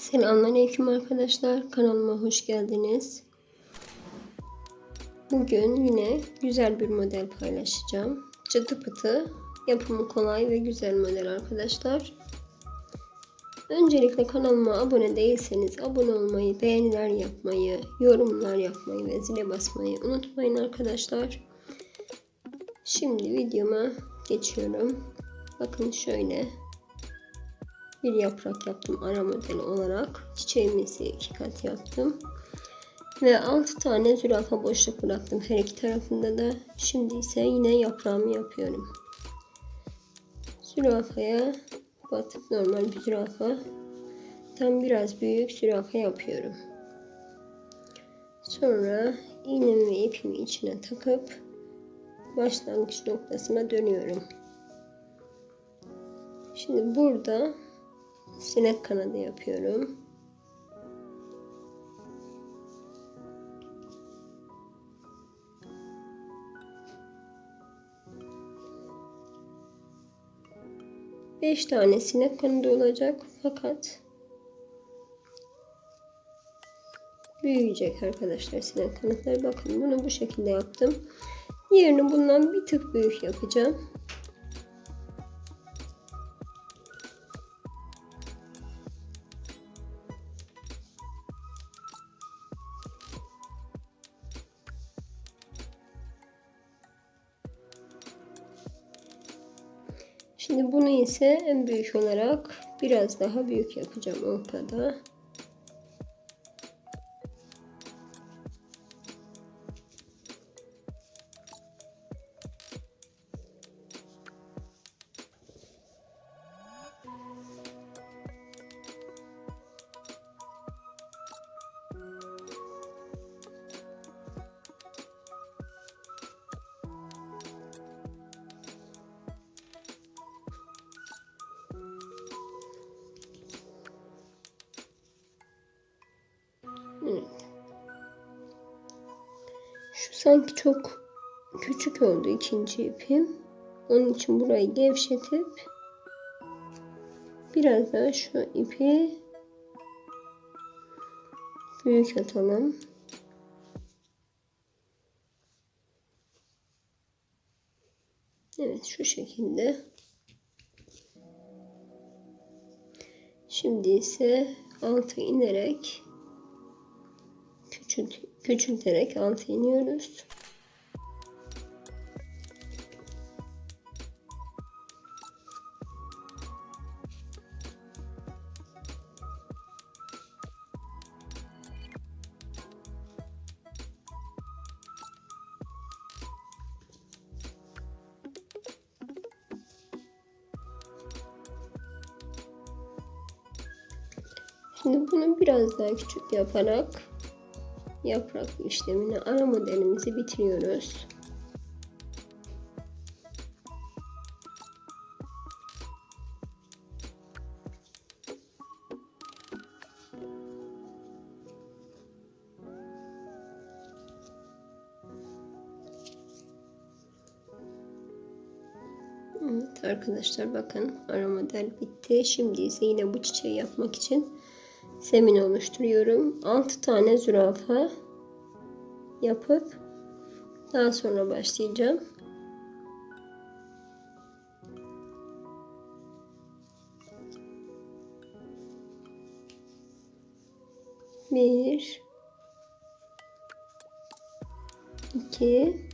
Selamünaleyküm arkadaşlar. Kanalıma hoş geldiniz. Bugün yine güzel bir model paylaşacağım. Çıtı pıtı, yapımı kolay ve güzel model arkadaşlar. Öncelikle kanalıma abone değilseniz abone olmayı, beğeniler yapmayı, yorumlar yapmayı ve zile basmayı unutmayın arkadaşlar. Şimdi videoma geçiyorum. Bakın şöyle bir yaprak yaptım ara modeli olarak. Çiçeğimizi iki kat yaptım. Ve 6 tane zürafa boşluk bıraktım her iki tarafında da. Şimdi ise yine yaprağımı yapıyorum. Zürafaya batıp normal bir zürafa. Tam biraz büyük zürafa yapıyorum. Sonra iğnemi ve ipimi içine takıp başlangıç noktasına dönüyorum. Şimdi burada sinek kanadı yapıyorum. Beş tane sinek kanadı olacak fakat büyüyecek arkadaşlar sinek kanatları. Bakın bunu bu şekilde yaptım. Yerini bundan bir tık büyük yapacağım. İse en büyük olarak biraz daha büyük yapacağım ortada. Sanki çok küçük oldu ikinci ipim. Onun için burayı gevşetip biraz daha şu ipi büyük atalım. Evet şu şekilde. Şimdi ise altı inerek küçült, küçülterek altı iniyoruz. Şimdi bunu biraz daha küçük yaparak yaprak işlemini ara modelimizi bitiriyoruz. Evet arkadaşlar bakın ara model bitti. Şimdi ise yine bu çiçeği yapmak için zemin oluşturuyorum. 6 tane zürafa yapıp daha sonra başlayacağım. Bir, iki,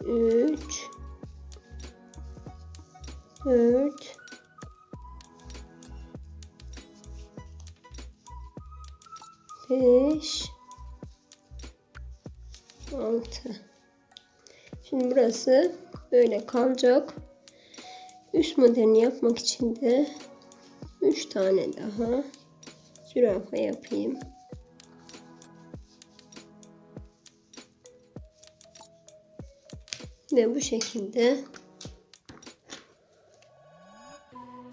üç, dört, 5 6 Şimdi burası böyle kalacak. Üst modelini yapmak için de 3 tane daha zürafa yapayım. Ve bu şekilde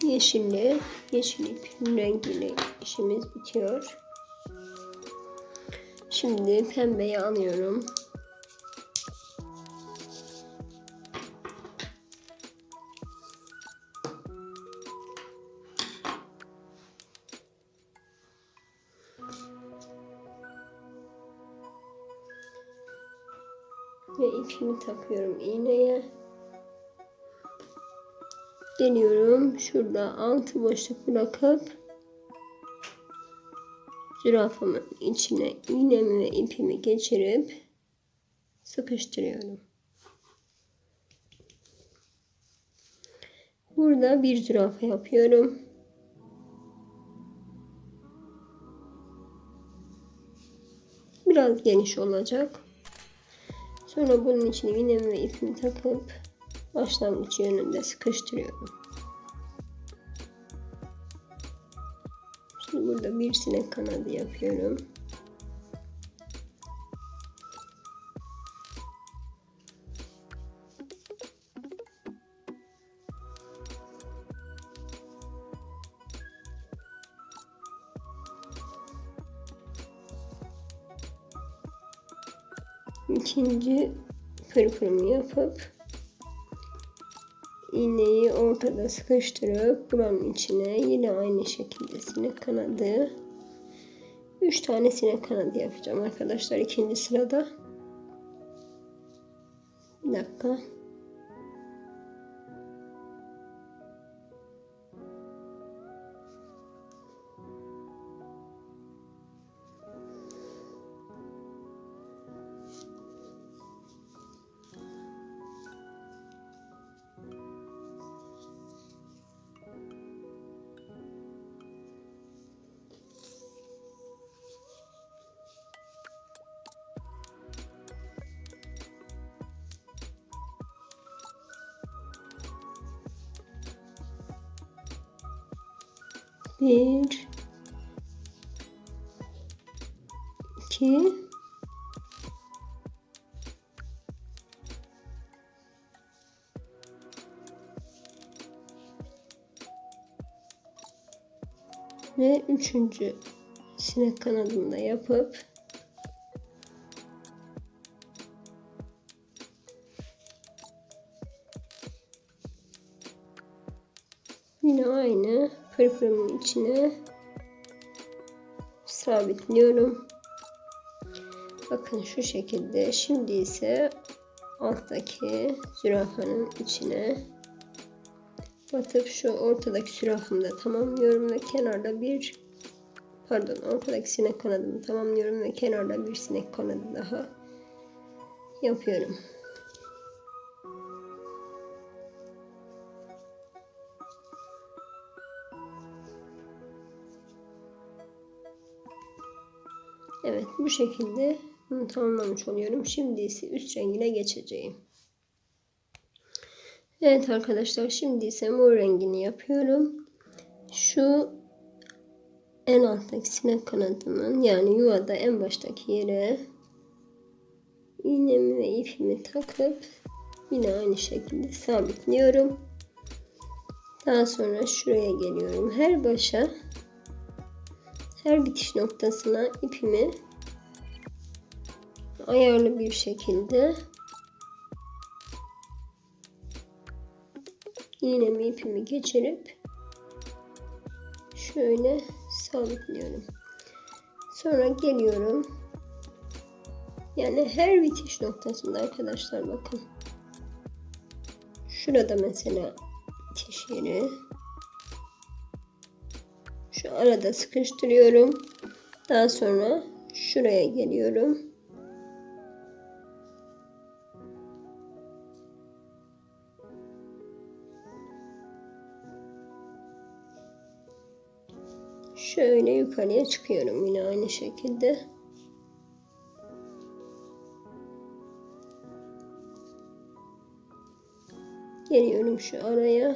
yeşilli, yeşil ipin rengiyle işimiz bitiyor. Şimdi pembeyi alıyorum. Ve ipimi takıyorum iğneye. Deniyorum. Şurada altı boşluk bırakıp zürafamın içine iğnemi ve ipimi geçirip sıkıştırıyorum. Burada bir zürafa yapıyorum. Biraz geniş olacak. Sonra bunun içine iğnemi ve ipimi takıp başlangıç yönünde sıkıştırıyorum. Burada bir sinek kanadı yapıyorum. ikinci pırpırımı yapıp iğneyi ortada sıkıştırıp buranın içine yine aynı şekilde sinek kanadı. 3 tane sinek kanadı yapacağım arkadaşlar ikinci sırada. Bir dakika Bir, iki, ve üçüncü sinek kanadını da yapıp yine aynı pırpırımın içine sabitliyorum. Bakın şu şekilde. Şimdi ise alttaki zürafanın içine batıp şu ortadaki zürafamı da tamamlıyorum ve kenarda bir pardon ortadaki sinek kanadımı tamamlıyorum ve kenarda bir sinek kanadı daha yapıyorum. Bu şekilde tamamlamış oluyorum. Şimdi ise üst rengine geçeceğim. Evet arkadaşlar şimdi ise mor rengini yapıyorum. Şu en alttaki sinek kanadının yani yuvada en baştaki yere iğnemi ve ipimi takıp yine aynı şekilde sabitliyorum. Daha sonra şuraya geliyorum. Her başa her bitiş noktasına ipimi ayarlı bir şekilde iğnemi ipimi geçirip şöyle sabitliyorum. Sonra geliyorum. Yani her bitiş noktasında arkadaşlar bakın. Şurada mesela bitiş yeri. Şu arada sıkıştırıyorum. Daha sonra şuraya geliyorum. Şöyle yukarıya çıkıyorum yine aynı şekilde. Geliyorum şu araya.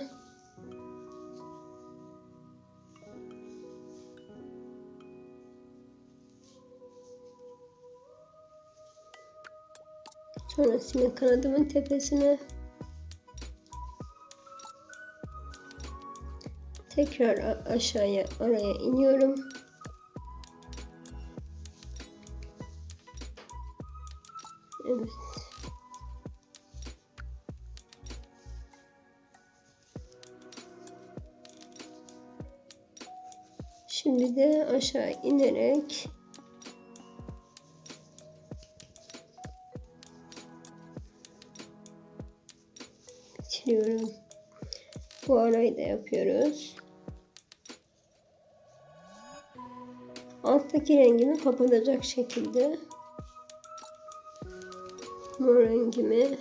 Sonrasında kanadımın tepesine tekrar aşağıya araya iniyorum. Evet. Şimdi de aşağı inerek bitiriyorum. Bu arayı da yapıyoruz. Alttaki rengimi kapatacak şekilde mor rengimi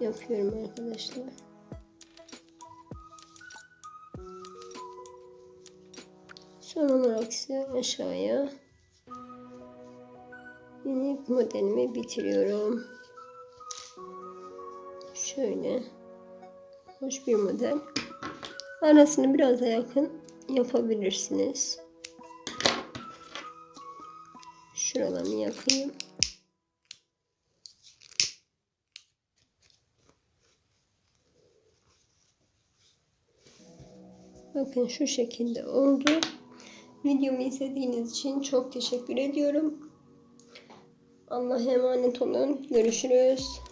yapıyorum arkadaşlar. Son olarak ise aşağıya yeni modelimi bitiriyorum. Şöyle hoş bir model. Arasını biraz da yakın yapabilirsiniz. Şuralarını yakayım. Bakın şu şekilde oldu. Videomu izlediğiniz için çok teşekkür ediyorum. Allah'a emanet olun. Görüşürüz.